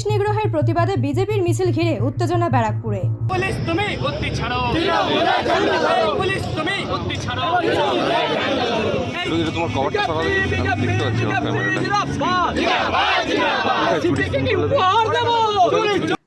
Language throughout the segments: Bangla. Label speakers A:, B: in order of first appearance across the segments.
A: পুলিশ নিগ্রহের প্রতিবাদে বিজেপির মিছিল ঘিরে উত্তেজনা ব্যারাকপুরে।
B: পুলিশ তুমি ছাড়ো। পুলিশ তুমি ছাড়ো।
C: তোমার কভারটা সরালে দেখতে পাচ্ছি ক্যামেরাটা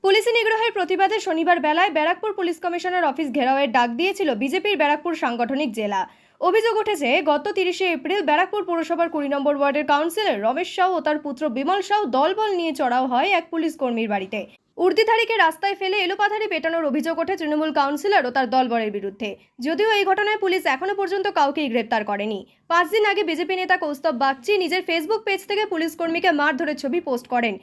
A: পুলিশি নিগ্রহের প্রতিবাদে শনিবার বেলায় ব্যারাকপুর পুলিশ কমিশনার অফিস ঘেরাওয়ের ডাক দিয়েছিল বিজেপির ব্যারাকপুর সাংগঠনিক জেলা। অভিযোগ উঠেছে, গত তিরিশে এপ্রিল ব্যারাকপুর পৌরসভার কুড়ি নম্বর ওয়ার্ডের কাউন্সিলর রমেশ সাউ ও তার পুত্র বিমল সাউ দলবল নিয়ে চড়াও হয় এক পুলিশ কর্মীর বাড়িতে। উর্দিধারীকে রাস্তায় ফেলে এলোপাথারি পেটানোর অভিযোগ ওঠে তৃণমূল কাউন্সিলর ও তার দলবলের বিরুদ্ধে। যদিও এই ঘটনায় পুলিশ এখনও পর্যন্ত কাউকেই গ্রেপ্তার করেনি। পাঁচ দিন আগে বিজেপি নেতা কৌস্তব বাগচি নিজের ফেসবুক পেজ থেকে পুলিশ কর্মীকে মারধরের ছবি পোস্ট করেন।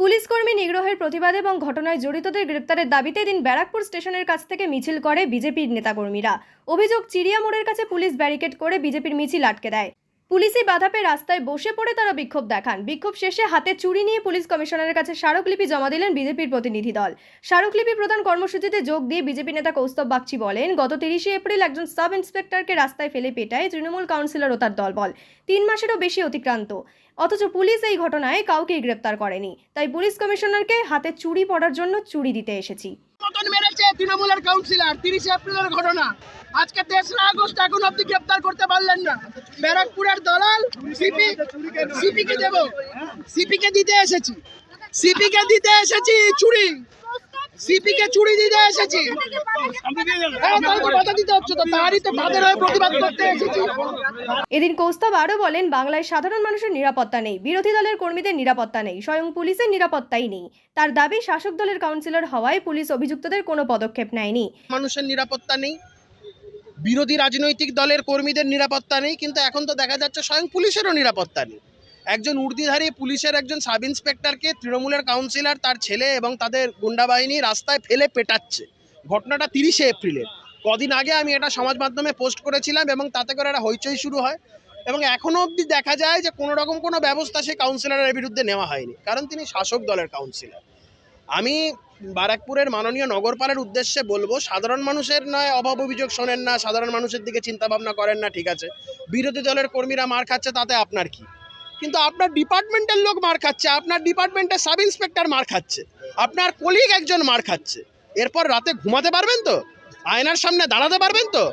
A: পুলিশ কর্মী নিগ্রহের প্রতিবাদ এবং ঘটনায় জড়িতদের গ্রেপ্তারের দাবিতে দিন ব্যারাকপুর স্টেশনের কাছ থেকে মিছিল করে বিজেপির নেতাকর্মীরা। অভিযোগ চিড়িয়া মোড়ের কাছে পুলিশ ব্যারিকেড করে বিজেপির মিছিল আটকে দেয়। পুলিশি বাধা পেয়ে রাস্তায় বসে পড়ে তারা বিক্ষোভ দেখান। বিক্ষোভ শেষে হাতে চুরি নিয়ে পুলিশ কমিশনারের কাছে স্মারকলিপি জমা দিলেন বিজেপির প্রতিনিধি দল। স্মারকলিপি প্রদান কর্মসূচিতে যোগ দিয়ে বিজেপি নেতা কৌস্তব বাগচি বলেন, গত তিরিশে এপ্রিল একজন সাব ইন্সপেক্টরকে রাস্তায় ফেলে পেটায় তৃণমূল কাউন্সিলর ও তার দলবল। তিন মাসেরও বেশি অতিক্রান্ত। অথচ পুলিশ এই ঘটনায় কাউকেই গ্রেপ্তার করেনি। তাই পুলিশ কমিশনারকে হাতে চুরি পড়ার জন্য চুরি দিতে এসেছি।
D: মতন মেরেছে তৃণমূলের কাউন্সিলর তিরিশে এপ্রিলের ঘটনা। আজকে তেসরা আগস্ট, এখন অব্দি গ্রেপ্তার করতে পারলেন না। ব্যারাকপুরের দলাল সিপি সিপিকে দেবো? সিপি কে দিতে এসেছি। সিপিকে দিতে এসেছি চুরি। সিপি কে চুরি দিতে এসেছি। হ্যাঁ তাই তো কথা দিতে হচ্ছে তো তারই তো তাদের হয়ে প্রতিবাদ করতে এসেছি।
A: এদিন কৌস্তব আরও বলেন বাংলায় সাধারণ মানুষের নিরাপত্তা নেই বিরোধী দলের কর্মীদের নিরাপত্তা নেই স্বয়ং পুলিশের নিরাপত্তাই নেই। তার দাবি শাসক দলের কাউন্সিলর হওয়ায় পুলিশ অভিযুক্তদের কোনো পদক্ষেপ নেয়নি।
D: মানুষের নিরাপত্তা নেই বিরোধী রাজনৈতিক দলের কর্মীদের নিরাপত্তা নেই কিন্তু এখন তো দেখা যাচ্ছে স্বয়ং পুলিশেরও নিরাপত্তা নেই। একজন উর্দিধারী পুলিশের একজন সাব ইন্সপেক্টরকে তৃণমূলের কাউন্সিলর, তার ছেলে এবং তাদের গুন্ডা বাহিনী রাস্তায় ফেলে পেটাচ্ছে। ঘটনাটা তিরিশে এপ্রিলের। কদিন আগে আমি এটা সমাজ মাধ্যমে পোস্ট করেছিলাম এবং তাতে করে একটা হইচই শুরু হয় এবং এখনও অবধি দেখা যায় যে কোনো রকম কোনো ব্যবস্থা সেই কাউন্সিলরের বিরুদ্ধে নেওয়া হয়নি, কারণ তিনি শাসক দলের কাউন্সিলর। আমি বারাকপুরের মাননীয় নগরপালের উদ্দেশ্যে বলব, সাধারণ মানুষের নয়, অভাব অভিযোগ শোনেন না, সাধারণ মানুষের দিকে চিন্তা ভাবনা করেন না, ঠিক আছে। বিরোধী দলের কর্মীরা মার খাচ্ছে, তাতে আপনার কি? কিন্তু আপনার ডিপার্টমেন্টের লোক মার খাচ্ছে, আপনার ডিপার্টমেন্টের সাব ইন্সপেক্টর মার খাচ্ছে, আপনার কলিগ একজন মার খাচ্ছে। এরপর রাতে ঘুমাতে পারবেন তো? আয়নার সামনে দাঁড়াতে পারবেন তো?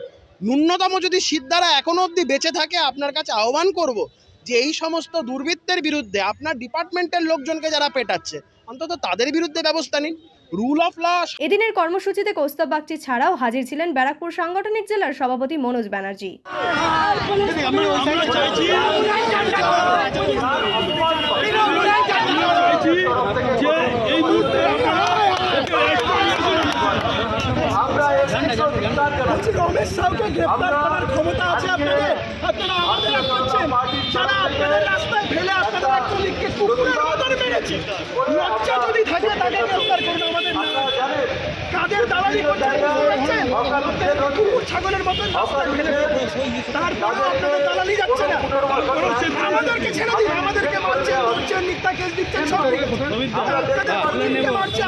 D: ন্যূনতম যদি সিদ্ধারা এখনও অবধি বেঁচে থাকে, আপনার কাছে আহ্বান করব যে এই সমস্ত দুর্বৃত্তের বিরুদ্ধে আপনার ডিপার্টমেন্টের লোকজনকে যারা পেটাচ্ছে, অন্তত তাদের বিরুদ্ধে ব্যবস্থা নিন। রুল অফ ল
A: এদিনের কর্মসূচিতে কৌস্তব বাগচি ছাড়াও হাজির ছিলেন ব্যারাকপুর সাংগঠনিক জেলার সভাপতি মনোজ ব্যানার্জি।
E: রমেশ সাউকে গ্রেপ্তার করার ক্ষমতা আছে আপনাদের আপনারা আমাদের করছেন যারা আপনাদের রাস্তায় ফেলে আপনাদের কুকুরের মতন মেরেছে লজ্জা যদি থাকে তাকে গ্রেপ্তার করুন আমাদের না। কাদের দালালি করছেন ছাগলের মতন ফেলে আপনাদের দালালি যাচ্ছে না। আমাদেরকে ছেড়ে দিন আমাদেরকে মারছেন মারছেন মিথ্যা কেস দিচ্ছেন সব আপনাদের কর্মীকে মারছে